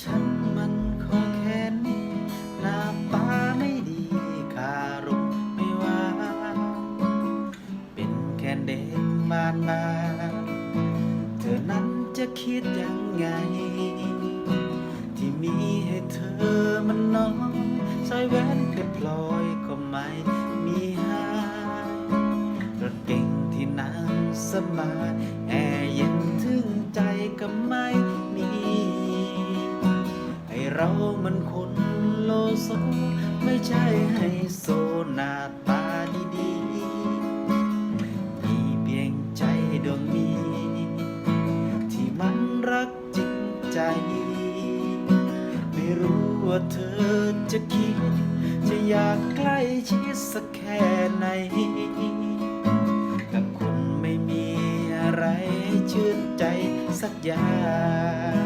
ฉันมันขอแค่นี้หน้าตาไม่ดีคารมไม่ว่า เป็นแค่เด็กบ้านบ้านเธอนั้นจะคิดยังไง ที่มีให้เธอมันน้อยสร้อยแหวนเพชรพลอยก็ไม่มีหายรถเก่งที่นั่งสบายแอร์เย็นถึงใจก็ไม่ เรามันคนโลโซ ไม่ใช่ให้โซหน้าตาดีๆ มีเพียงใจดวงนี้ ที่มันรักจริงใจ ไม่รู้ว่าเธอจะคิด จะอยากใกล้ชิดสักแค่ไหนกับคนไม่มีอะไรชื่นใจสักอย่าง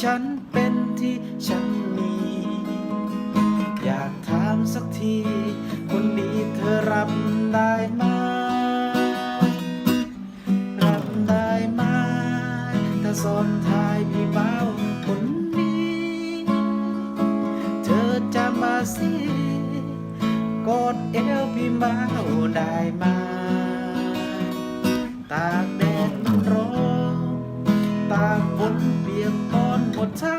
ฉันเป็นที่ฉันมี อยากถามสักที คนดีเธอรับได้ไหมรับได้ไหมถ้าซ้อนท้ายพี่เบาคนนี้ เธอจะมาสิกอดเอวพี่เบาได้ไหมตาก ปอ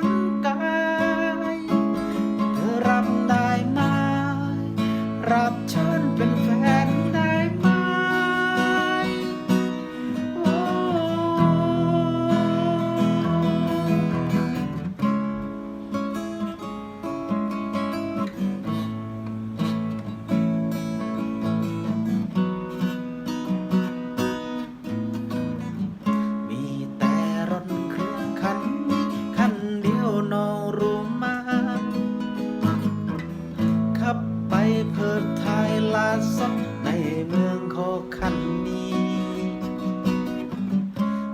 ในเมืองขอคันนี้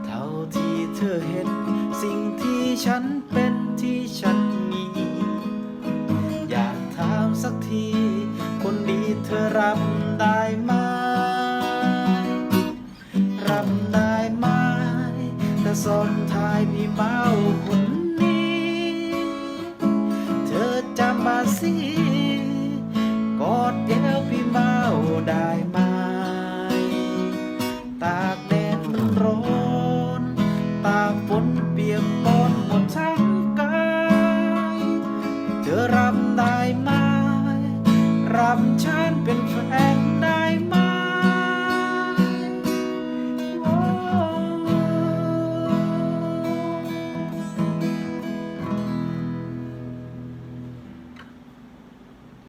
เท่าที่เธอเห็น สิ่งที่ฉันเป็นที่ฉันมี อยากถามสักที คนดีเธอรับได้